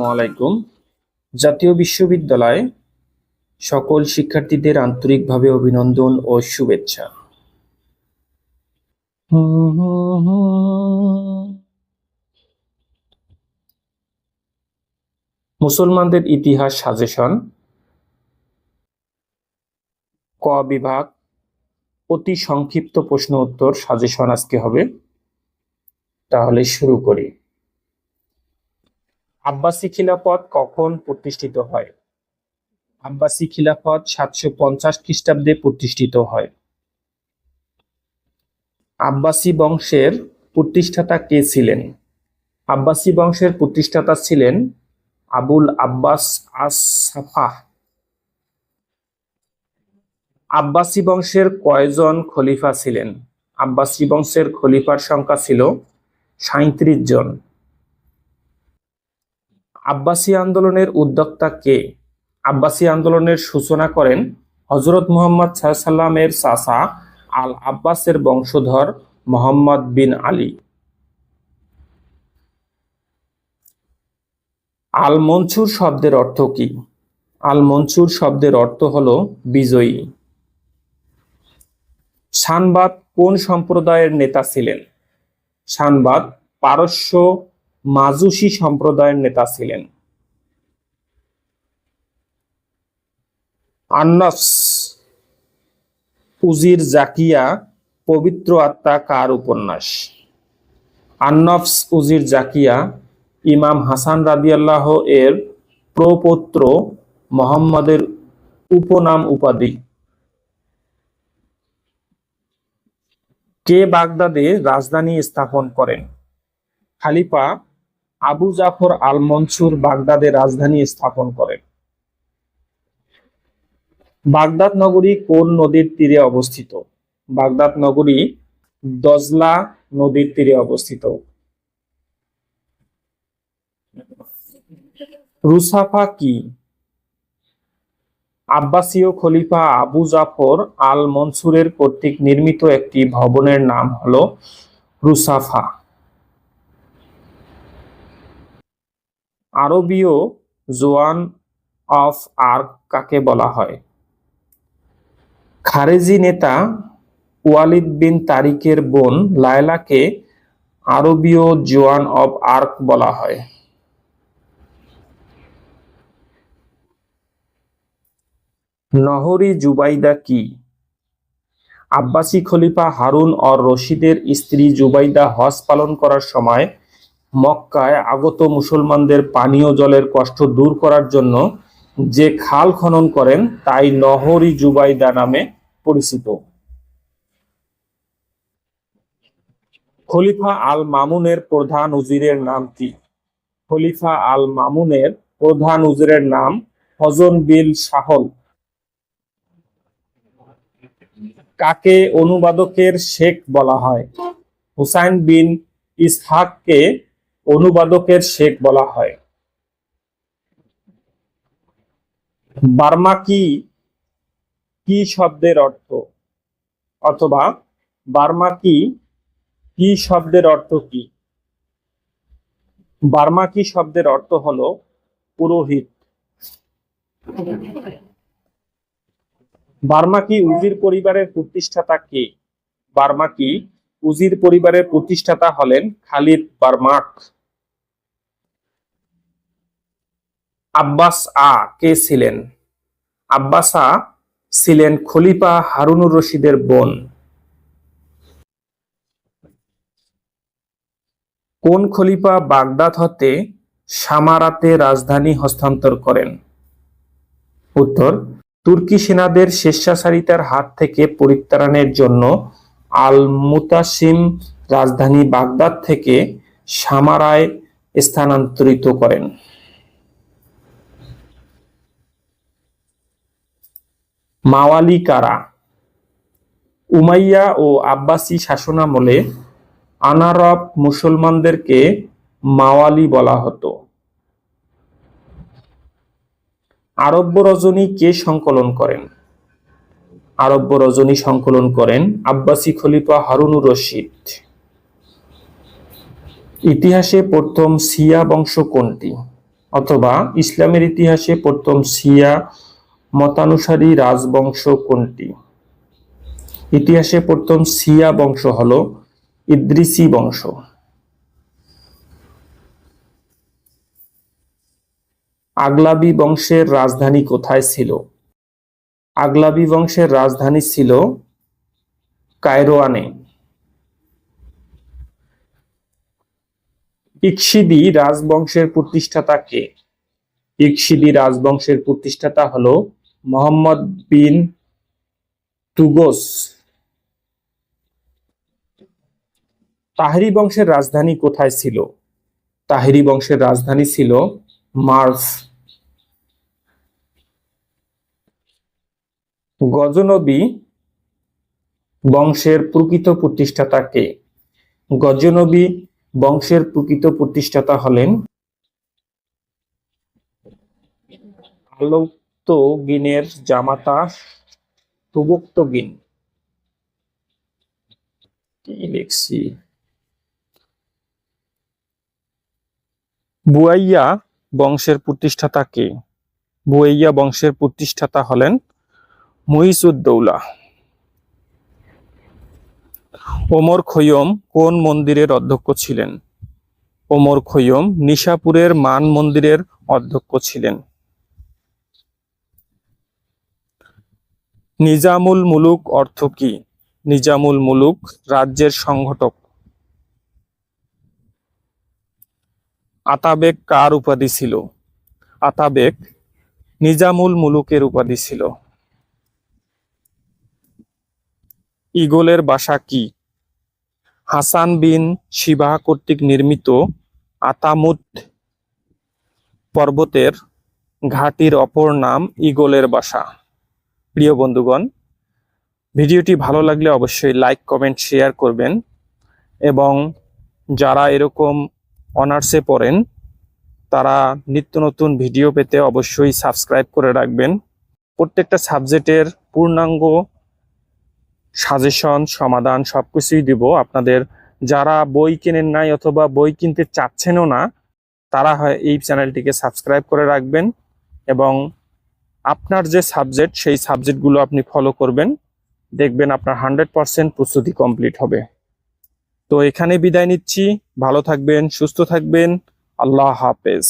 আসসালামু আলাইকুম। জাতীয় বিশ্ববিদ্যালয় সকল শিক্ষার্থীদের আন্তরিকভাবে অভিনন্দন ও শুভেচ্ছা। মুসলমানদের ইতিহাস সাজেশন। ক বিভাগ, অতি সংক্ষিপ্ত প্রশ্ন উত্তর সাজেশন আজকে হবে। তাহলে শুরু করি। আব্বাসি খিলাফত কখন প্রতিষ্ঠিত হয়? আব্বাসি খিলাফত সাতশো পঞ্চাশ খ্রিস্টাব্দে প্রতিষ্ঠিত হয়। আব্বাসি বংশের প্রতিষ্ঠাতা কে ছিলেন? আব্বাসি বংশের প্রতিষ্ঠাতা ছিলেন আবুল আব্বাস আস সাফাহ আব্বাসি বংশের কয়জন খলিফা ছিলেন? আব্বাসি বংশের খলিফার সংখ্যা ছিল সাঁত্রিশ জন। আব্বাসী আন্দোলনের উদ্যোক্তা কে? আব্বাসী আন্দোলনের সূচনা করেন হজরত মোহাম্মদ সাল্লামের চাচা আল আব্বাসের বংশধর মোহাম্মদ বিন আলী। আল মনসুর শব্দের অর্থ কি? আল মনসুর শব্দের অর্থ হল বিজয়ী। শানবাদ কোন সম্প্রদায়ের নেতা ছিলেন? শানবাদ পারস্য মাজুসি সম্প্রদায়ের নেতা ছিলেন। আন্নফস উজির জাকিয়া পবিত্র আত্মা কার উপন্যাস? আন্নফস উজির জাকিয়া ইমাম হাসান রাদিয়াল্লাহ এর প্রপৌত্র মোহাম্মদের উপনাম উপাধি। কে বাগদাদে রাজধানী স্থাপন করেন? খালিফা আবু জাফর আল মনসুর বাগদাদে রাজধানী স্থাপন করেন। বাগদাদ নগরী কোন নদীর তীরে অবস্থিত? বাগদাদ নগরী দজলা নদীর তীরে অবস্থিত। রুসাফা কি? আব্বাসীয় খলিফা আবু জাফর আল মনসুরের কর্তৃক নির্মিত একটি ভবনের নাম হল রুসাফা। আরবীয় জোয়ান অফ আর্ক কাকে বলা হয়? খারেজি নেতা ওয়ালিদ বিন তারিকের বোন লায়লাকে আরবীয় জোয়ান অব আর্ক বলা হয়। নহরি জুবাইদা কি? আব্বাসী খলিফা হারুন অর রশিদের স্ত্রী জুবাইদা হজ পালন করার সময় মক্কায় আগত মুসলমানদের পানীয় জলের কষ্ট দূর করার জন্য যে খাল খনন করেন তাই নহরি জুবাইদা নামে পরিচিত। খলিফা আল মামুনের প্রধান উজিরের নাম কি? খলিফা আল মামুনের প্রধান উজিরের নাম হজন বিল সাহল কাকে অনুবাদকের শেখ বলা হয়? হুসাইন বিন ইসহাককে অনুবাদকের শেখ বলা হয়। বার্মা কি কি শব্দের অর্থ? অথবা বার্মা কি কি শব্দের অর্থ কি? বার্মা কি শব্দের অর্থ হলো পুরোহিত। বার্মাকি উজির পরিবারের প্রতিষ্ঠাতা কে? বার্মাকি উজির পরিবারের প্রতিষ্ঠাতা হলেন খালিদ বার্মাক। আব্বাস আ কে ছিলেন? আব্বাস আ ছিলেন খলিফা হারুনুর রশিদের বোন। কোন খলিফা বাগদাদ হতে সামারাতে রাজধানী হস্তান্তর করেন? উত্তর, তুর্কি সেনাদের স্বেচ্ছাচারিতার হাত থেকে পরিত্রাণের জন্য আল মুতাসিম রাজধানী বাগদাদ থেকে সামারায় স্থানান্তরিত করেন। মাওয়ালি কারা? উমাইয়া ও আব্বাসী শাসনামলে আনারব মুসলমানদেরকে মাওয়ালি বলা হতো। আরব্য রজনী কে সংকলন করেন? আরব্য রজনী সংকলন করেন আব্বাসী খলিফা হারুনুর রশিদ। ইতিহাসে প্রথম সিয়া বংশ কোনটি? অথবা ইসলামের ইতিহাসে প্রথম শিয়া মতানুসারী রাজবংশ কোনটি? ইতিহাসে প্রথম সিয়া বংশ হলো ইদ্রিসি বংশ। আগলাবি বংশের রাজধানী কোথায় ছিল? আগলাবি বংশের রাজধানী ছিল কায়রোয়ানে। ইকশিদি রাজবংশের প্রতিষ্ঠাতা কে? ইকশিদি রাজবংশের প্রতিষ্ঠাতা হলো মোহাম্মদ বিন তুগোস। তাহরি বংশের রাজধানী কোথায় ছিল? তাহরি বংশের রাজধানী ছিল মার্স। গজনবী বংশের প্রকৃত প্রতিষ্ঠাতা কে? গজনবী বংশের প্রকৃত প্রতিষ্ঠাতা হলেন আলোক্ত গিনের জামাতা সুবক্ত গিন কি লিখছি? বুয়াইয়া বংশের প্রতিষ্ঠাতা কে? বুয়াইয়া বংশের প্রতিষ্ঠাতা হলেন মুইসুদ্দৌলা ওমর খৈয়ম কোন মন্দিরের অধ্যক্ষ ছিলেন? ওমর খৈয়ম নিশাপুরের মান মন্দিরের অধ্যক্ষ ছিলেন। নিজামুল মুলুক অর্থ কি? নিজামুল মুলুক রাজ্যের সংগঠক। আতাবেক কার উপাধি ছিল? আতাবেক নিজামুল মুলুকের উপাধি ছিল। ইগলের বাসা কি? হাসান বিন শিবাহ কর্তৃক নির্মিত আতামুত পর্বতের ঘাটির অপর নাম ইগলের বাসা। প্রিয় বন্ধুগণ, ভিডিওটি ভালো লাগলে অবশ্যই লাইক, কমেন্ট, শেয়ার করবেন এবং যারা এরকম অনার্সে পড়েন, তারা নিত্য নতুন ভিডিও পেতে অবশ্যই সাবস্ক্রাইব করে রাখবেন। প্রত্যেকটা সাবজেক্টের পূর্ণাঙ্গ সাজেশন, সমাধান সবকিছুই দিব। আপনাদের যারা বই কেনেন নাই অথবা বই কিনতে চাচ্ছেনও না, তারা হয় এই চ্যানেলটিকে সাবস্ক্রাইব করে রাখবেন এবং আপনার যে সাবজেক্ট, সেই সাবজেক্টগুলো আপনি ফলো করবেন। দেখবেন আপনার হান্ড্রেড পার্সেন্ট প্রস্তুতি কমপ্লিট হবে। তো এখানে বিদায় নিচ্ছি। ভালো থাকবেন, সুস্থ থাকবেন। আল্লাহ হাফেজ।